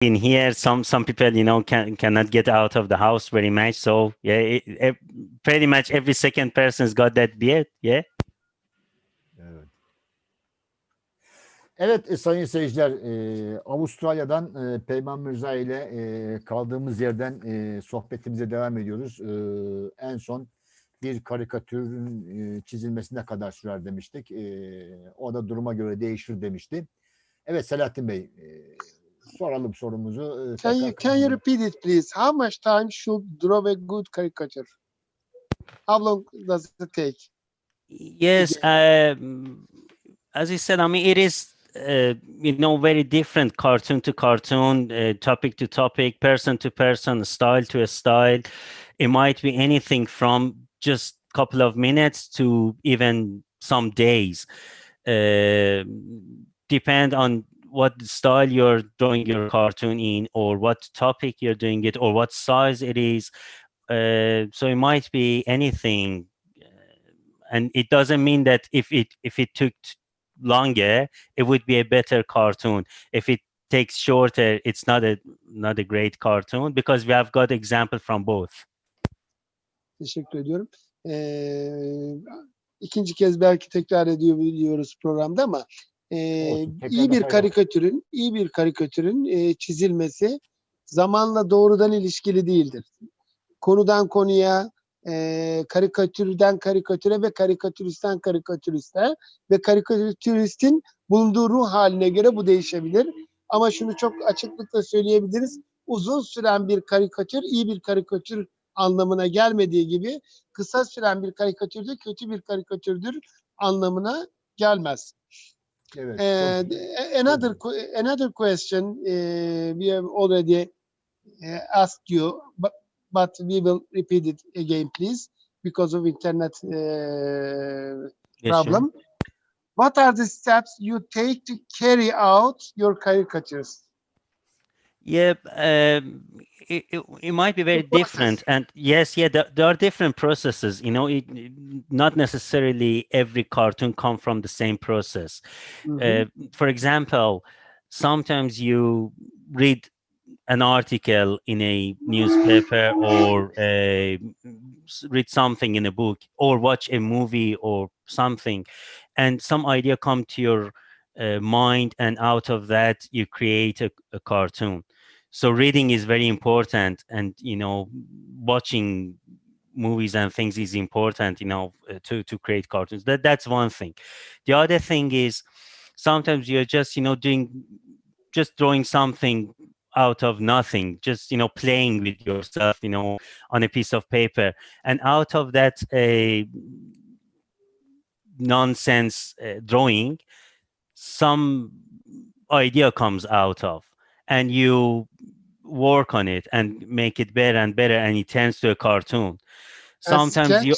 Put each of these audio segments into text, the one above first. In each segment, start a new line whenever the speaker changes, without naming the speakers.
in here some some people you know can cannot get out of the house very much so yeah it, it- pretty much every second person's got that beard yeah
Evet. E, sayın seyirciler e, Avustralya'dan e, Peyman Mirza ile e, kaldığımız yerden e, sohbetimize devam ediyoruz. E, en son bir karikatürün e, çizilmesine kadar sürer demiştik. E, o da duruma göre değişir demişti. Evet Selahattin Bey e, soralım sorumuzu.
Can you, can you repeat it, please? How much time should draw a good caricature? How long does it take?
yes um, as i said i mean it is uh, you know very different cartoon to cartoon uh, topic to topic person to person style to a style it might be anything from just couple of minutes to even some days uh, depend on what style you're drawing your cartoon in or what topic you're doing it or what size it is. Uh, so it might be anything. Uh, and it doesn't mean that if it if it took longer it would be a better cartoon. If it takes shorter it's not a not a great cartoon because we have got example from both.
Teşekkür ediyorum. Ee, ikinci kez belki tekrar ediyor biliyoruz programda ama e,
Olsun,
iyi bir karikatürün iyi bir karikatürün e, çizilmesi zamanla doğrudan ilişkili değildir. Konudan konuya, e, karikatürden karikatüre ve karikatüristten karikatüriste ve karikatüristin bulunduğu ruh haline göre bu değişebilir. Ama şunu çok açıklıkla söyleyebiliriz. Uzun süren bir karikatür iyi bir karikatür anlamına gelmediği gibi kısa süren bir karikatür de kötü bir karikatürdür anlamına gelmez.
Evet,
Uh,
çok-
the- another another question uh, we have already uh, asked you, but but we will repeat it again, please, because of internet uh, problem. What are the steps you take to carry out your caricatures?
Yeah, um, it, it, it might be very different. And yes, yeah, there, there are different processes. You know, it, not necessarily every cartoon come from the same process.
Hı.
Uh, for example, sometimes you read an article in a newspaper or uh, s- read something in a book or watch a movie or something and some idea come to your uh, mind and out of that you create a, a cartoon so reading is very important and you know watching movies and things is important you know uh, to to create cartoons. That that's one thing. The other thing is sometimes you're just you know doing just drawing something out of nothing just you know playing with yourself you know on a piece of paper. And out of that a nonsense uh, drawing some idea comes out of and you work on it and make it better and better and it turns to a cartoon
A
sometimes you?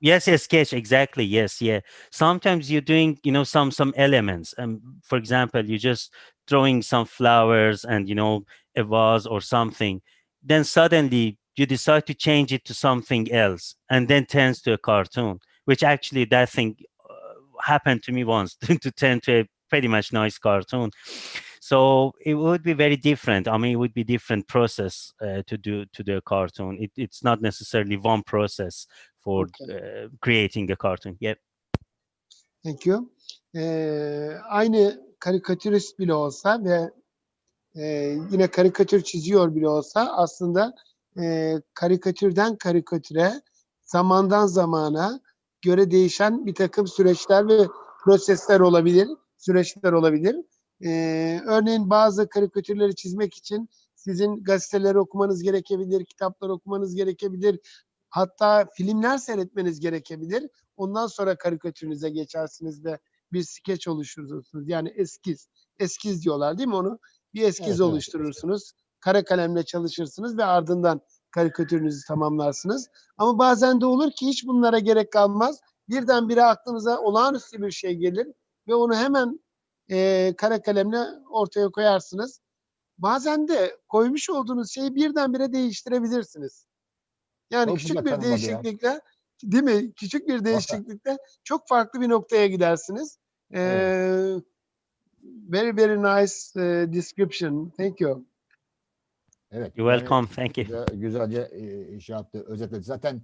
Yes, yes, sketch exactly. Yes, yeah. Sometimes you're doing, you know, some some elements. Um, for example, you're just throwing some flowers and you know a vase or something. Then suddenly you decide to change it to something else, and then turns to a cartoon. Which actually that thing uh, happened to me once to turn to a pretty much nice cartoon. So it would be very different. I mean, it would be different process uh, to do to a cartoon. It, it's not necessarily one process for uh, creating a cartoon. Yeah.
Thank you. Ee, aynı karikatürist bile olsa ve e, yine karikatür çiziyor bile olsa aslında e, karikatürden karikatüre zamandan zamana göre değişen bir takım süreçler ve prosesler olabilir, süreçler olabilir. Ee, örneğin bazı karikatürleri çizmek için sizin gazeteleri okumanız gerekebilir, kitaplar okumanız gerekebilir, hatta filmler seyretmeniz gerekebilir. Ondan sonra karikatürünüze geçersiniz ve bir skeç oluşturursunuz. Yani eskiz. Eskiz diyorlar değil mi onu? Bir eskiz
Evet, evet,
oluşturursunuz. Kara kalemle çalışırsınız ve ardından karikatürünüzü tamamlarsınız. Ama bazen de olur ki hiç bunlara gerek kalmaz. Birdenbire aklınıza olağanüstü bir şey gelir ve onu hemen eee kara kalemle ortaya koyarsınız. Bazen de koymuş olduğunuz şeyi birdenbire değiştirebilirsiniz. Yani
Çok
küçük bir
tanımladı ya.
değişiklikle değil mi? Küçük bir değişiklikle çok farklı bir noktaya gidersiniz. Ee, very very nice uh, description. Thank you.
Evet.
You're welcome. Thank you.
güzel- güzelce e, şey yaptı, özetledi. Zaten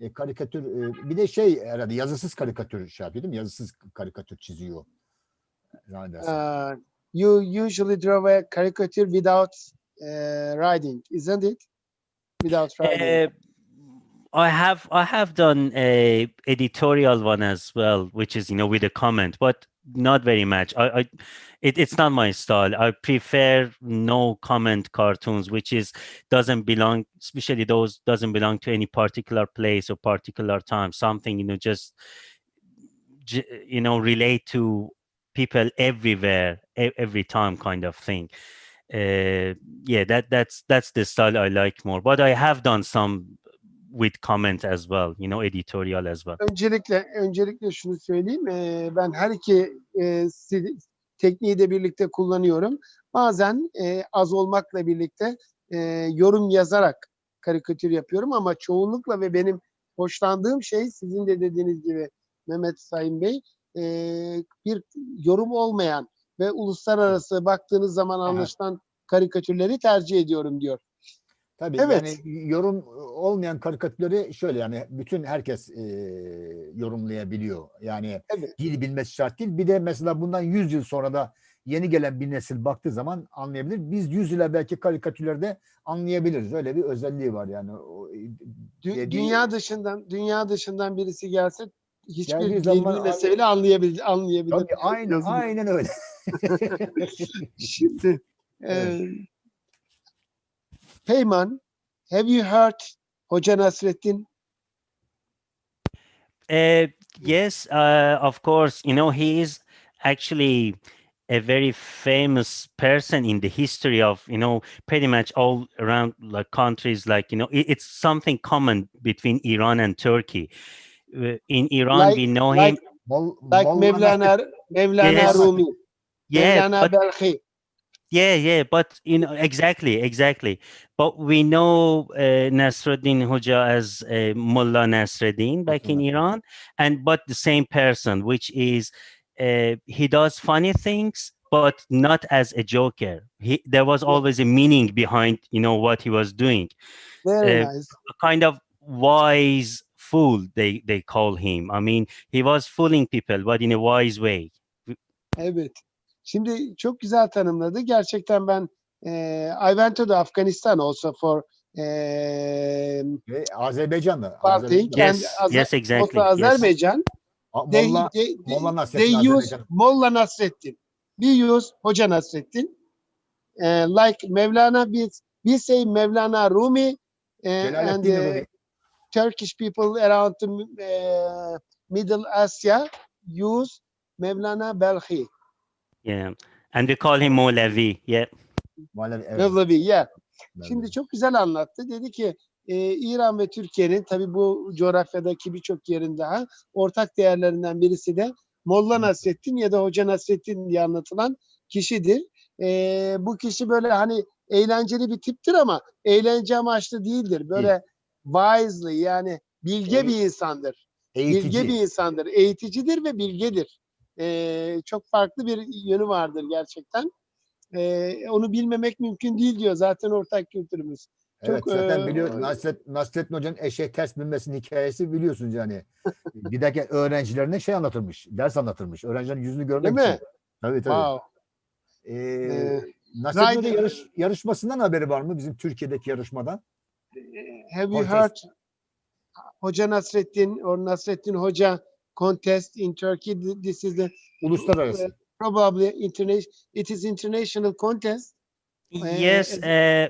e, karikatür, e, bir de şey herhalde yazısız karikatür şey yapıyor değil mi? Yazısız karikatür çiziyor. Zannedersem.
Uh, you usually draw a caricature without uh, writing, isn't it? Without writing.
Uh, I have I have done a editorial one as well, which is you know with a comment, but not very much. I, I it, it's not my style. I prefer no comment cartoons, which is doesn't belong, especially those doesn't belong to any particular place or particular time. Something you know just you know relate to people everywhere, e- every time kind of thing. Uh, yeah, that that's that's the style I like more. But I have done some with comment as well, you know, editorial as well.
Öncelikle öncelikle şunu söyleyeyim. eee, ben her iki si- tekniği de birlikte kullanıyorum. Bazen eee, az olmakla birlikte eee, yorum yazarak karikatür yapıyorum ama çoğunlukla ve benim hoşlandığım şey sizin de dediğiniz gibi Mehmet Sayın Bey eee, bir yorum olmayan ve uluslararası baktığınız zaman anlaşılan karikatürleri tercih ediyorum diyor.
Tabii
Evet.
yani yorum olmayan karikatürleri şöyle yani bütün herkes e, yorumlayabiliyor. Yani
Evet.
dil bilmesi şart değil. Bir de mesela bundan 100 yıl sonra da yeni gelen bir nesil baktığı zaman anlayabilir. Biz 100 yıl belki karikatürlerde anlayabiliriz. Öyle bir özelliği var yani. O,
Dü-
dediği-
dünya dışından dünya dışından birisi gelse hiçbir
Geldiği
dil
zaman
bilmese anlayabilir anlayabilir.
Tabii aynen
Yazılı.
aynen öyle.
Şimdi
Evet.
e, Peyman, have you heard Hoca Nasreddin?
Uh, yes, uh, of course. You know, he is actually a very famous person in the history of, you know, pretty much all around like countries. Like, you know, it, it's something common between Iran and Turkey. Uh, in Iran,
Like-
we know
like-
him.
Mol,
Like Mevlana, Mevlana
Yes.
Rumi,
Yeah,
Mevlana
but
Belhi.
Yeah, yeah, but you know exactly, exactly. But we know uh, Nasruddin Hoja as uh, Mullah Nasruddin back in Iran, and but the same person, which is uh, he does funny things, but not as a joker. He there was always a meaning behind you know what he was doing.
Very
Uh,
nice.
A kind of wise fool they they call him. I mean, he was fooling people, but in a wise way.
Evet. Şimdi çok güzel tanımladı. Gerçekten ben e, I went to the Afghanistan also for e,
Ve Azerbaycanlı.
kendi
Yes,
Azer-
yes, exactly. Yes.
Azerbaycan.
A-
They,
Molla,
they, they,
Molla Nasreddin
they use
Azerbaycan.
Molla Nasreddin. We use Hoca Nasreddin. Uh, like Mevlana, we, we say Mevlana Rumi uh, and uh,
Rumi.
Turkish people around the uh, Middle Asia use Mevlana Belhi.
Yeah, and we call him Molavi. Yeah.
Maalesef, evet,
Mevlevi, yeah. Şimdi çok güzel anlattı. Dedi ki e, İran ve Türkiye'nin tabi bu coğrafyadaki birçok yerin daha ortak değerlerinden birisi de Molla Nasreddin ya da Hoca Nasreddin diye anlatılan kişidir. E, bu kişi böyle hani eğlenceli bir tiptir ama eğlence amaçlı değildir. Böyle wisely yani bilge
Evet.
bir insandır.
Eğitici.
Bilge bir insandır. Eğiticidir ve bilgedir. E, çok farklı bir yönü vardır gerçekten. E, onu bilmemek mümkün değil diyor. Zaten ortak kültürümüz.
Evet
Çok,
zaten
eee,
biliyor Nasret, Nasrettin Hoca'nın eşek ters binmesinin hikayesi biliyorsunuz yani. Giderken öğrencilerine şey anlatırmış, ders anlatırmış. Öğrencilerin yüzünü görmek
Değil mi?
için. Tabii tabii.
Wow.
Ee,
Ee,
Nasrettin Hoca yarış, yarışmasından haberi var mı bizim Türkiye'deki yarışmadan?
Have you
Contest.
heard Hoca Nasreddin or Nasreddin Hoca contest in Turkey? This is the
Uluslararası.
probably international. It is international contest. Uh,
Yes, uh,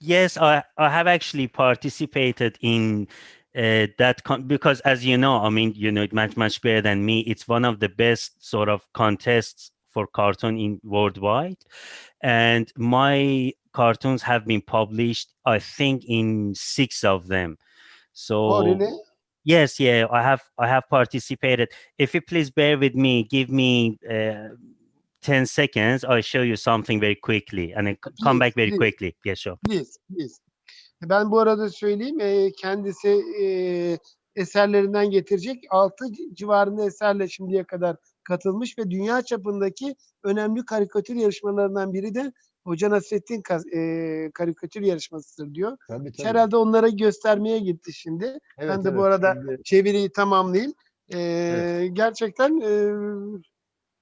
yes, I, I have actually participated in uh, that con- because, as you know, I mean, you know it much much better than me. It's one of the best sort of contests for cartoon in worldwide, and my cartoons have been published, I think, in six of them. So
Oh, really?
Yes, yeah, I have I have participated. If you please bear with me, give me uh, 10 seconds, I'll show you something very quickly and then come
Please,
back very
please.
quickly. Yeah, sure.
Please, please. Ben bu arada söyleyeyim. e, kendisi e, eserlerinden getirecek. 6 civarında eserle şimdiye kadar katılmış ve dünya çapındaki önemli karikatür yarışmalarından biri de Hoca Nasrettin e, karikatür yarışmasıdır diyor.
Tabii, tabii.
Herhalde onlara göstermeye gitti şimdi.
Evet,
ben de
evet.
bu arada
Şimdi-
çeviriyi tamamlayayım. Ee, Gerçekten e,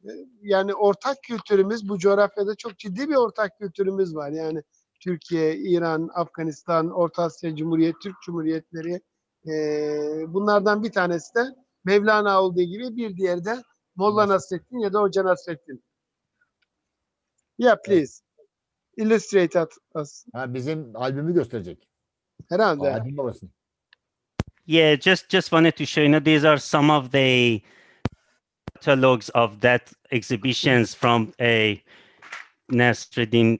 e, yani ortak kültürümüz bu coğrafyada çok ciddi bir ortak kültürümüz var. Yani Türkiye, İran, Afganistan, Orta Asya Cumhuriyet, Türk Cumhuriyetleri e, bunlardan bir tanesi de Mevlana olduğu gibi bir diğeri de Molla Nasrettin ya da Hoca Nasrettin. Yeah, please. Illustrate at us.
Ha, bizim albümü gösterecek.
Herhalde.
Albüm babası.
Yeah, just just wanted to show you know these are some of the catalogs of that exhibitions from a Nasreddin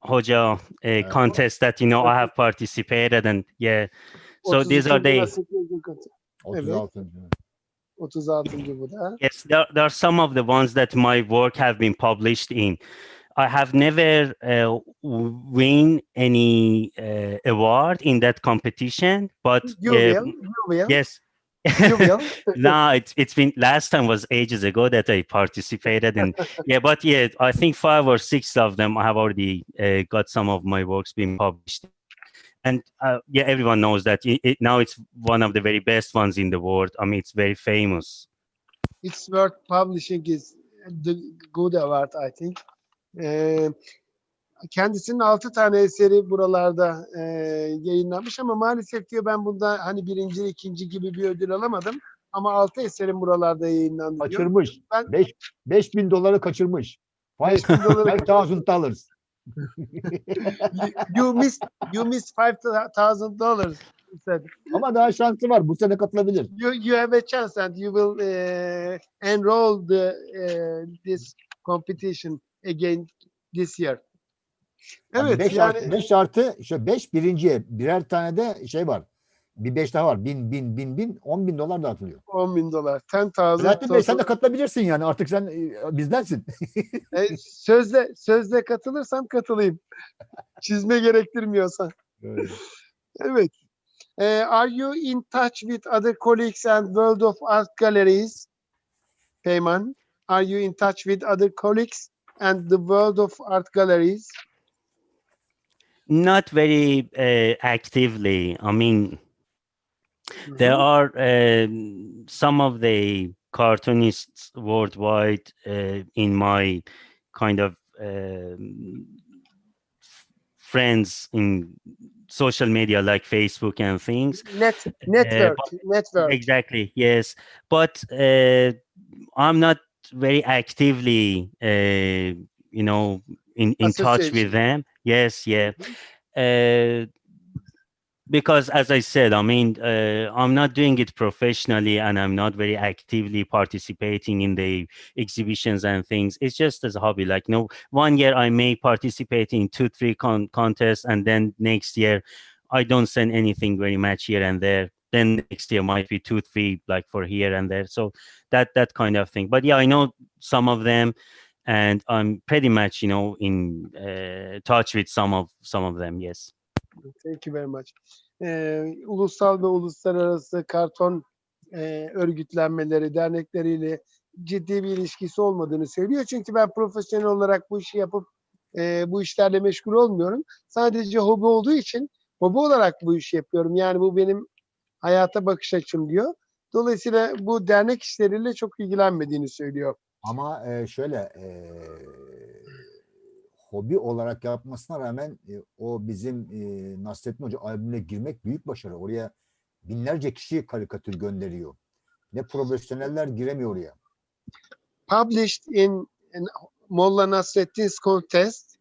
Hoja uh, contest that you know I have participated and yeah. So these are
32.
the
36.
36. bu da.
yes there, there are some of the ones that my work have been published in. I have never uh, win any uh, award in that competition, but
You
uh,
will. You will.
yes.
You will.
no, it's it's been last time was ages ago that I participated and yeah, but yeah, I think five or six of them I have already uh, got some of my works being published, and uh, yeah, everyone knows that it, it, now it's one of the very best ones in the world. I mean, it's very famous.
It's worth publishing is the good award I think. Ee, kendisinin altı tane eseri buralarda e, yayınlanmış ama maalesef diyor ben bunda hani birinci, ikinci gibi bir ödül alamadım. Ama altı eserim buralarda yayınlandı.
Kaçırmış.
Ben-
5 5000 doları kaçırmış. Five
5000 doları-
5000 dollars.
You miss you miss five thousand dollars. said.
Ama daha şansı var. Bu sene katılabilir.
You you have a chance and you will uh, enroll the uh, this competition again this year. Evet
5
yani
5 artı işte 5 birinciye birer tane de şey var. Bir 5 daha var. 1000 1000 1000 1000 10 bin dolar dağıtılıyor.
10 bin dolar. 10,000
Selahattin Bey sen de katılabilirsin yani. Artık sen e, bizdensin.
E, sözle sözle katılırsam katılayım. Çizme gerektirmiyorsa. Evet. E, are you in touch with other colleagues and World of Art galleries? Peyman, are you in touch with other colleagues and the World of Art galleries?
Not very uh, actively. I mean, there are um, some of the cartoonists worldwide uh, in my kind of um, friends in social media like Facebook and things.
Net, network, network.
Exactly. Yes, but uh, I'm not very actively, uh, you know, in in touch with them. Yes. Yeah. Uh, because as I said, I mean, uh, I'm not doing it professionally, and I'm not very actively participating in the exhibitions and things. It's just as a hobby. Like, you no, one year I may participate in two, three con- contests, and then next year I don't send anything very much here and there. Then next year might be two, three, like for here and there. So that that kind of thing. But yeah, I know some of them, and I'm pretty much, you know, in uh, touch with some of some of them. Yes.
Thank you very much. Ee, ulusal ve uluslararası karton e, örgütlenmeleri, dernekleriyle ciddi bir ilişkisi olmadığını söylüyor. Çünkü ben profesyonel olarak bu işi yapıp e, bu işlerle meşgul olmuyorum. Sadece hobi olduğu için hobi olarak bu işi yapıyorum. Yani bu benim hayata bakış açım diyor. Dolayısıyla bu dernek işleriyle çok ilgilenmediğini söylüyor.
Ama e, şöyle e, hobi olarak yapmasına rağmen e, o bizim e, Nasrettin Hoca albümüne girmek büyük başarı. Oraya binlerce kişi karikatür gönderiyor. Ne profesyoneller giremiyor oraya.
published in, in Molla Nasreddin's contest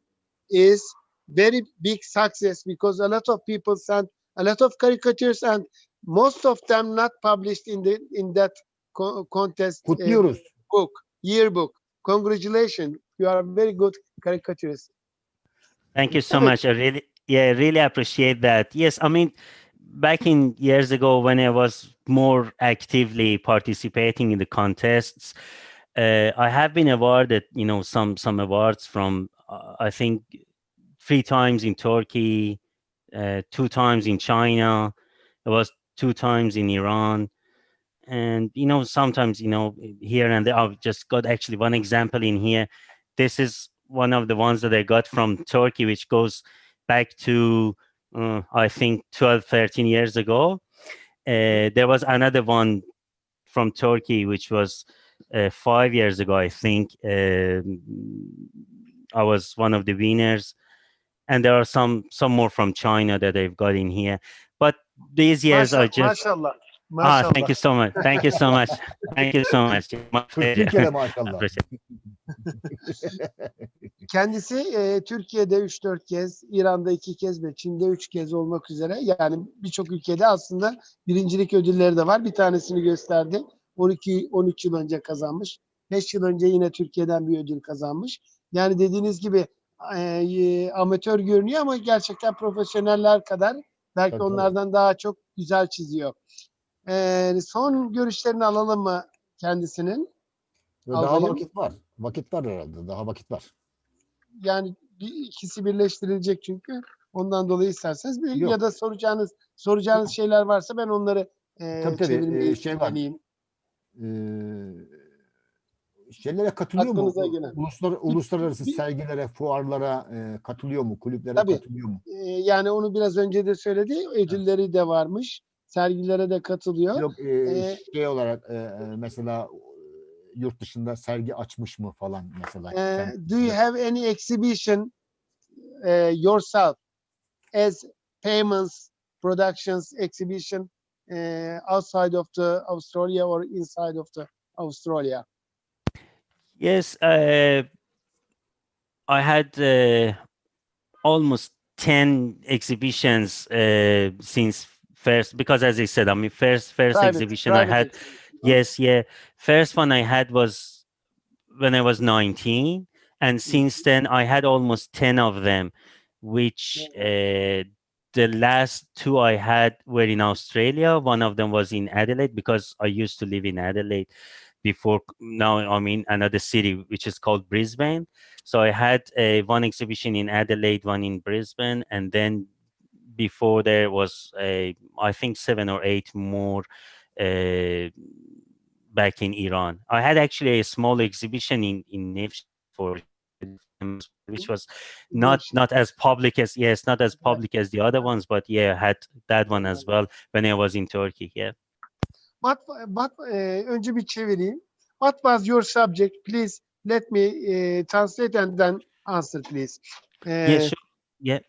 is very big success because a lot of people sent a lot of caricatures and most of them not published in the in that co- contest uh,
Kutluyoruz.
book yearbook. Congratulations, you are a very good caricaturist.
Thank you so much. I really, yeah, really appreciate that. Yes, I mean, back in years ago when I was more actively participating in the contests, uh, I have been awarded, you know, some some awards from uh, I think three times in Turkey, uh, two times in China, it was two times in Iran, and you know sometimes you know here and there i've just got actually one example in here. This is one of the ones that i got from turkey which goes back to uh, i think 12 13 years ago. Uh, there was another one from turkey which was uh, five years ago i think. Um, i was one of the winners. And there are some some more from china that they've got in here. But these years
Maşa-
just
Maşallah.
Ah, thank you so much. Thank you so much. Thank you so much.
41 kere maşallah.
Kendisi e, Türkiye'de 3-4 kez, İran'da 2 kez ve Çin'de 3 kez olmak üzere yani birçok ülkede aslında birincilik ödülleri de var. Bir tanesini gösterdi. 12-13 yıl önce kazanmış. 5 yıl önce yine Türkiye'den bir ödül kazanmış. Yani dediğiniz gibi e, e, amatör görünüyor ama gerçekten profesyoneller kadar belki
tabii.
onlardan daha çok güzel çiziyor. E, son görüşlerini alalım mı kendisinin?
Daha
Alayım.
vakit var. Vakit var herhalde. Daha vakit var.
yani bir, ikisi birleştirilecek çünkü. Ondan dolayı isterseniz bir,
Yok.
ya da soracağınız soracağınız şeyler varsa ben onları e,
Tabii, tabii.
çevirmeye
E, şey var.
deneyeyim.
Ee, şeylere katılıyor mu?
Aklınıza gelen.
Uluslar, uluslararası sergilere, fuarlara e, katılıyor mu? Kulüplere
Tabii.
katılıyor mu?
E, yani onu biraz önce de söyledi. Ödülleri de varmış. Sergilere de katılıyor.
Yok e,
Ee,
şey olarak e, e, mesela e, yurt dışında sergi açmış mı falan mesela.
E, do you have any exhibition e, yourself as payments productions exhibition e, outside of the Australia or inside of the Australia?
Yes, uh, I had uh, almost 10 exhibitions uh, since first, because as I said, I mean, first, first
Private-
exhibition I had, yes, yeah. First one I had was when I was 19. And since then, I had almost 10 of them, which uh, the last two I had were in Australia. One of them was in Adelaide because I used to live in Adelaide before. Now I'm in another city, which is called Brisbane. So I had uh, one exhibition in Adelaide, one in Brisbane, and then before there was a, I think seven or eight more uh, back in Iran. I had actually a small exhibition in in for which was not not as public as yes not as public as the other ones but yeah I had that one as well when i was in turkey yeah
What, what, e, önce bir çevireyim. What was your subject? Please let me e, translate and then answer please. E,
yeah sure yeah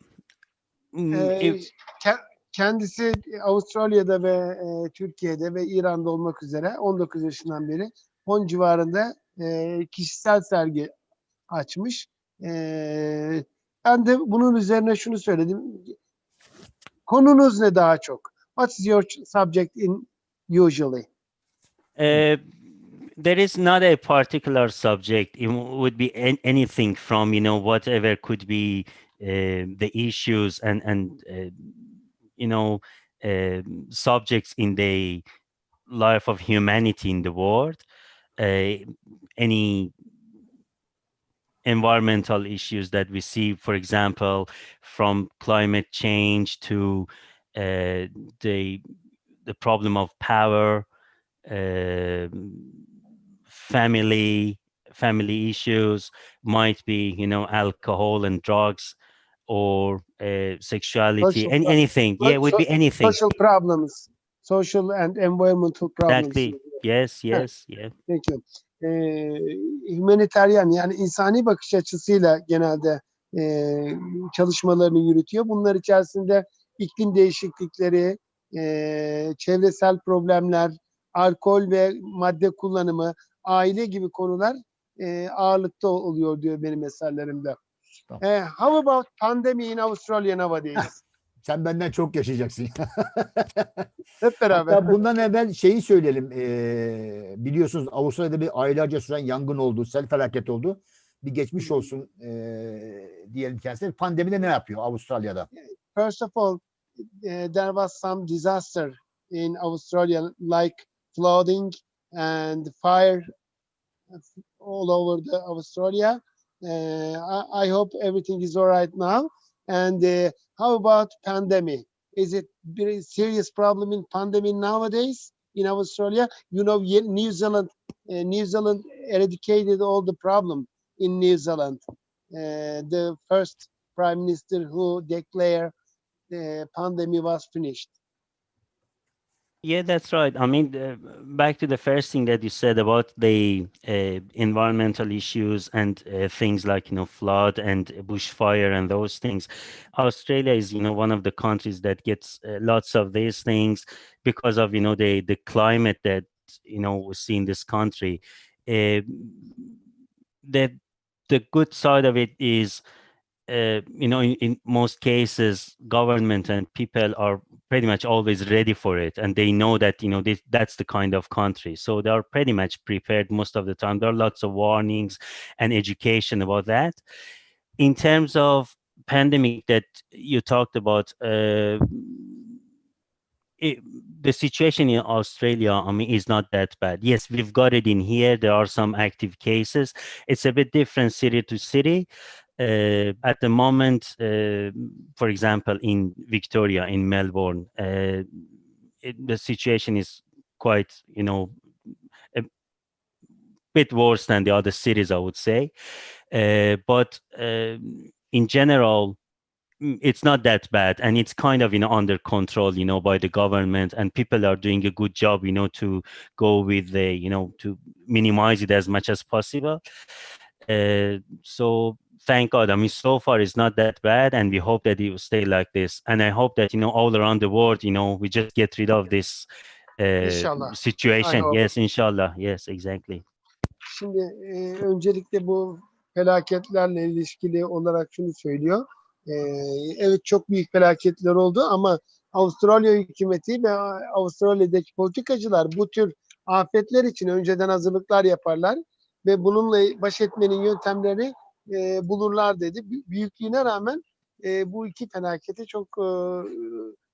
Mm,
e,
if-
ke- kendisi Avustralya'da ve e, Türkiye'de ve İran'da olmak üzere 19 yaşından beri 10 civarında e, kişisel sergi açmış. E, ben de bunun üzerine şunu söyledim. Konunuz ne daha çok? What's your subject in usually?
Uh, there is not a particular subject. It would be an- anything from you know whatever could be the issues and and uh, you know um subjects in the life of humanity in the world. Uh, any environmental issues that we see, for example, from climate change to uh, the the problem of power um, family family issues might be you know alcohol and drugs or uh, sexuality
Social
and anything yeah it would be
so-
anything
Social problems, social and environmental problems.
exactly yes yes yeah
Peki. Ee, humanitarian yani insani bakış açısıyla genelde e, çalışmalarını yürütüyor. Bunlar içerisinde iklim değişiklikleri, e, çevresel problemler, alkol ve madde kullanımı, aile gibi konular e, ağırlıkta oluyor diyor benim eserlerimde.
Tamam.
E, how about pandemic in Australia nowadays?
Sen benden çok yaşayacaksın.
Hep beraber.
Hatta bundan evvel şeyi söyleyelim. eee, biliyorsunuz Avustralya'da bir aylarca süren yangın oldu, sel felaket oldu. Bir geçmiş olsun eee, diyelim kendisine. Pandemide ne yapıyor Avustralya'da?
first of all, uh, there was some disaster in Australia, like flooding and fire all over the Australia. Uh, I, I hope everything is all right now. And uh, how about pandemic? Is it very serious problem in pandemic nowadays? in Australia. You know, New Zealand, uh, New Zealand eradicated all the problem in New Zealand. The first prime minister who declared the pandemic was finished.
Yeah, that's right. I mean, uh, back to the first thing that you said about the uh, environmental issues and uh, things like, you know, flood and bushfire and those things. Australia is, you know, one of the countries that gets uh, lots of these things because of, you know, the the climate that, you know, we see in this country. Uh, the the good side of it is uh, you know, in, in most cases, government and people are pretty much always ready for it, and they know that you know this, that's the kind of country, so they are pretty much prepared most of the time. There are lots of warnings and education about that. In terms of pandemic that you talked about, uh, it, the situation in Australia, I mean, is not that bad. Yes, we've got it in here. There are some active cases. It's a bit different city to city at the moment, uh, for example, in Victoria, in Melbourne, uh, it, the situation is quite, you know, a bit worse than the other cities, I would say. Uh, but in general, mm, it's not that bad, and it's kind of, you know, under control, you know, by the government, and people are doing a good job, you know, to go with the, you know, to minimize it as much as possible. Uh, so thank God. I mean, so far it's not that bad, and we hope that it will stay like this. And I hope that you know all around the world, you know, we just get rid of this uh,
İnşallah.
situation. Yes, inshallah. Yes, exactly.
Şimdi e, öncelikle bu felaketlerle ilişkili olarak şunu söylüyor. E, evet çok büyük felaketler oldu ama Avustralya hükümeti ve Avustralya'daki politikacılar bu tür afetler için önceden hazırlıklar yaparlar ve bununla baş etmenin yöntemlerini e, bulurlar dedi. Bü- Büyüklüğüne rağmen e, bu iki felaketi çok e,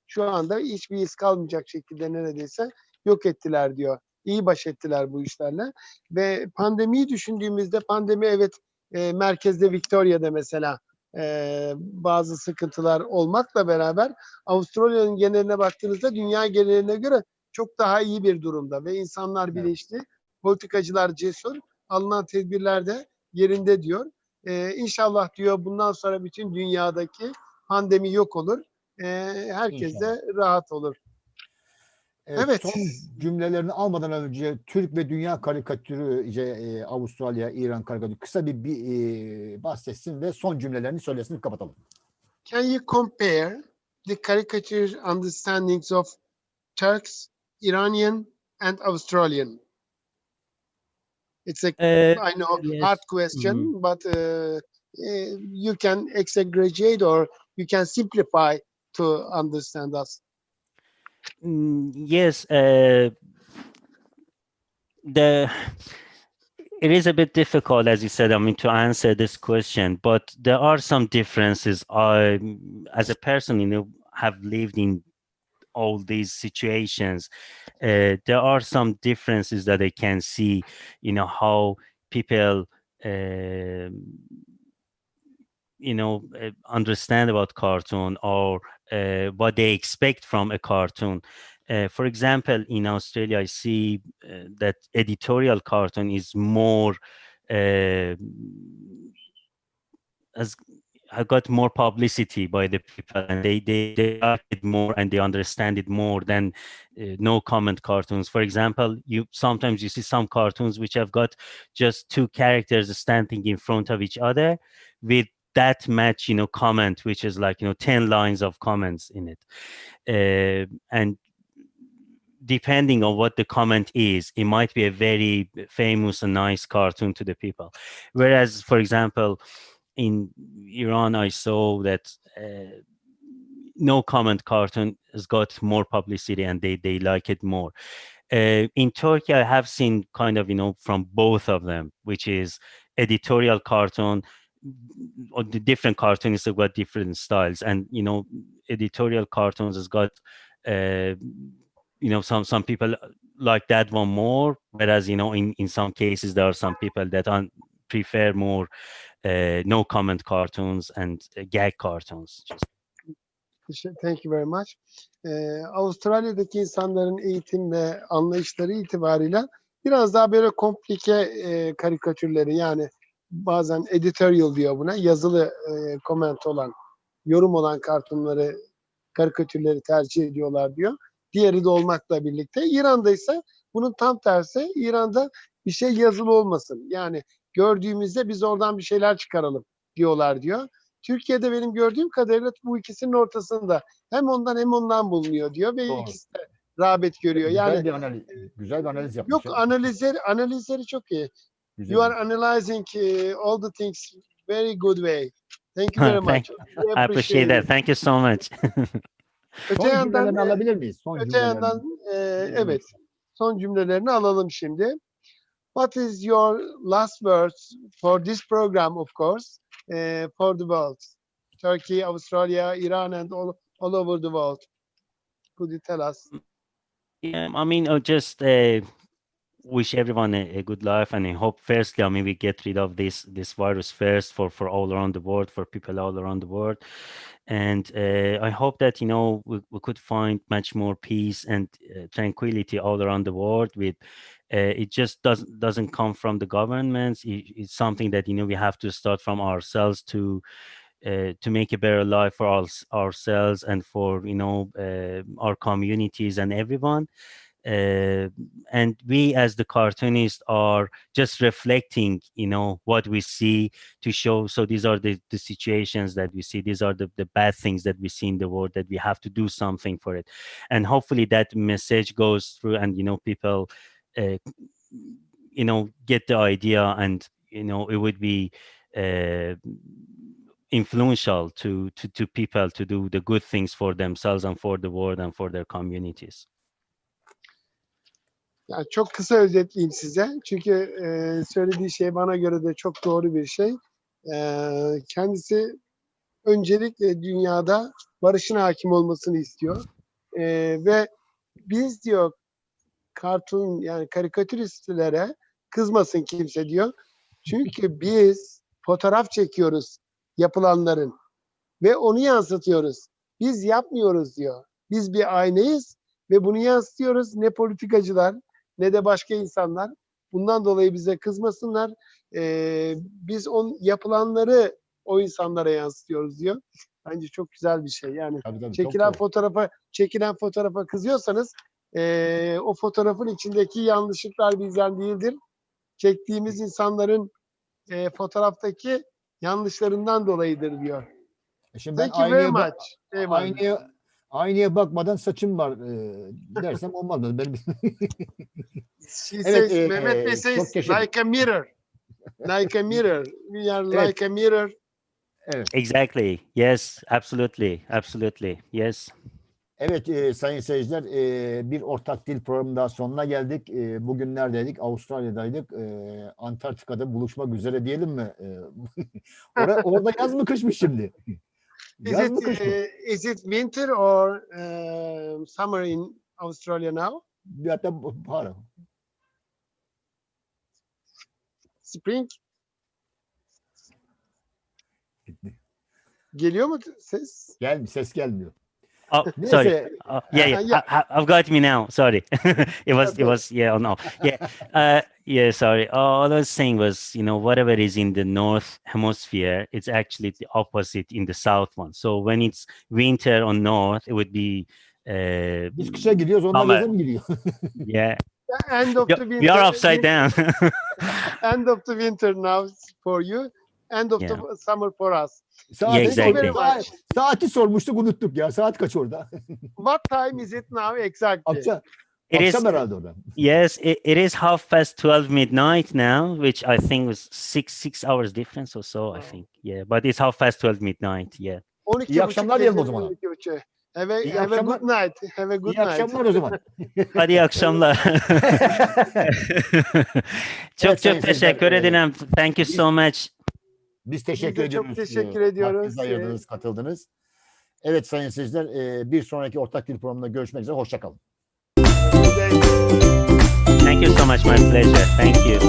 şu anda hiçbir iz kalmayacak şekilde neredeyse yok ettiler diyor. İyi baş ettiler bu işlerle. Ve pandemiyi düşündüğümüzde pandemi evet e, merkezde Victoria'da mesela e, bazı sıkıntılar olmakla beraber Avustralya'nın geneline baktığınızda dünya geneline göre çok daha iyi bir durumda ve insanlar bilinçli, politikacılar cesur, alınan tedbirler de yerinde diyor. E, inşallah diyor bundan sonra bütün dünyadaki pandemi yok olur. E, herkes de rahat olur.
Evet.
Evet.
Son cümlelerini almadan önce Türk ve dünya karikatürü işte, e, Avustralya, İran karikatürü kısa bir, bir e, bahsetsin ve son cümlelerini söylesin kapatalım.
Can you compare the caricature understandings of Turks, Iranian, and Australian? It's a
Uh,
I know
yes.
hard question, but uh, uh, you can exaggerate or you can simplify to understand us.
Mm, yes uh, the it is a bit difficult as you said i mean to answer this question but there are some differences i as a person you know have lived in all these situations uh, there are some differences that i can see you know how people um you know uh, understand about cartoon or uh, what they expect from a cartoon. Uh, for example, in Australia, I see uh, that editorial cartoon is more uh, has have got more publicity by the people, and they they, they like it more and they understand it more than uh, no comment cartoons. For example, you sometimes you see some cartoons which have got just two characters standing in front of each other with that match you know comment which is like you know 10 lines of comments in it uh, and depending on what the comment is it might be a very famous and nice cartoon to the people whereas for example in iran i saw that uh, no comment cartoon has got more publicity and they they like it more. Uh, in turkey i have seen kind of you know from both of them which is editorial cartoon or the different cartoonists have got different styles. And you know editorial cartoons has got uh, you know some some people like that one more whereas you know in in some cases there are some people that prefer more uh, no comment cartoons and uh, gag cartoons just
Thank you very much. Ee, Avustralya'daki insanların eğitim ve anlayışları itibarıyla biraz daha böyle komplike e, karikatürleri yani bazen editorial diyor buna yazılı e, olan yorum olan kartonları karikatürleri tercih ediyorlar diyor. Diğeri de olmakla birlikte. İran'da ise bunun tam tersi. İran'da bir şey yazılı olmasın. Yani gördüğümüzde biz oradan bir şeyler çıkaralım diyorlar diyor. Türkiye'de benim gördüğüm kadarıyla bu ikisinin ortasında hem ondan hem ondan bulunuyor diyor ve
Doğru.
ikisi de rağbet görüyor.
Güzel
Yani
bir analiz, güzel bir analiz yapmış.
yok analizleri analizleri çok iyi.
Güzel.
You are analyzing uh, all the things very good way. Thank you very much.
I appreciate that. Thank you so much.
Öte
Son
yandan
cümlelerini
e,
alabilir miyiz? Son
Öte yandan e, evet son cümlelerini alalım şimdi. What is your last words for this program of course eh, for the world? Turkey, Australia, Iran and all, all over the world. Could you tell us?
Yeah, I mean, uh, just uh, wish everyone a, a good life, and I hope, firstly, I mean, we get rid of this this virus first for for all around the world, for people all around the world, and uh, I hope that you know we, we could find much more peace and uh, tranquility all around the world. With uh, it just doesn't doesn't come from the governments. It, it's something that you know we have to start from ourselves to uh, to make a better life for us, ourselves and for you know uh, our communities and everyone. Uh, and we as the cartoonists are just reflecting you know what we see to show. So these are the, the situations that we see. These are the, the bad things that we see in the world that we have to do something for it. And hopefully that message goes through and you know people uh, you know get the idea and you know it would be uh, influential to, to to people to do the good things for themselves and for the world and for their communities
Yani çok kısa özetleyeyim size. Çünkü e, söylediği şey bana göre de çok doğru bir şey. E, kendisi öncelikle dünyada barışın hakim olmasını istiyor. E, ve biz diyor kartun yani karikatüristlere kızmasın kimse diyor. Çünkü biz fotoğraf çekiyoruz yapılanların ve onu yansıtıyoruz. Biz yapmıyoruz diyor. Biz bir aynayız ve bunu yansıtıyoruz. Ne politikacılar ne de başka insanlar. Bundan dolayı bize kızmasınlar. Ee, biz on yapılanları o insanlara yansıtıyoruz diyor. Bence çok güzel bir şey. Yani
Tabii, tabii,
çekilen
doğru.
fotoğrafa çekilen fotoğrafa kızıyorsanız ee, o fotoğrafın içindeki yanlışlıklar bizden değildir. Çektiğimiz insanların ee, fotoğraftaki yanlışlarından dolayıdır diyor.
E Şimdi ben
very
aynaya, bak-
much.
Aynaya, aynaya bakmadan saçım var e, dersem olmaz mı? Benim
She
Evet,
says,
e,
Mehmet Bey
çok
says like a mirror. Like a mirror. We are
Evet.
like a mirror.
exactly yes absolutely absolutely yes
Evet e, sayın seyirciler e, bir ortak dil programı daha sonuna geldik. E, bugün neredeydik? Avustralya'daydık. E, Antarktika'da buluşmak üzere diyelim mi? E, ora- orada yaz mı kış mı şimdi?
Is
Yaz
it
mı kış mı?
uh, is it winter or um, summer in Australia now?
Hatta bahar.
Spring? Geliyor mu ses?
Gel, ses gelmiyor.
Oh sorry Oh, yeah, yeah,
Uh, yeah.
I, I- I've got me now. Sorry, it was, it was, yeah, oh no, yeah, uh, yeah. Sorry. All I was saying was, you know, whatever is in the north hemisphere, it's actually the opposite in the south one. So when it's winter on north, it would be, uh,
Biz kışa gidiyoruz, onlar yaza mı gidiyor?
yeah,
The end of
we
the
are-
winter.
we are upside down.
End of the winter now for you. End of
Yeah.
the summer for us.
Saati,
exactly.
sor- saat- saati sormuştuk, unuttuk ya. Saat kaç orada?
What time is it now exactly?
Akşam,
It is
akşam herhalde orada.
yes, it, it is half past twelve midnight now, which I think was six six hours difference or so. I
Oh.
think, yeah, but it's half past twelve midnight. Yeah.
12
İyi akşamlar diyelim o zaman.
Have a,
İyi
have a
akşamlar.
good night. Have a good
İyi
night.
akşamlar o zaman.
Hadi iyi akşamlar. çok
Evet,
çok teşekkür ederim. Thank you so much.
Biz teşekkür
de
ediyoruz.
çok teşekkür
e,
ediyoruz.
vaktinizi ayırdınız, katıldınız. Evet sayın seyirciler, e, bir sonraki ortak dil programında görüşmek üzere. Hoşçakalın.
Thank you so much. My pleasure. Thank you.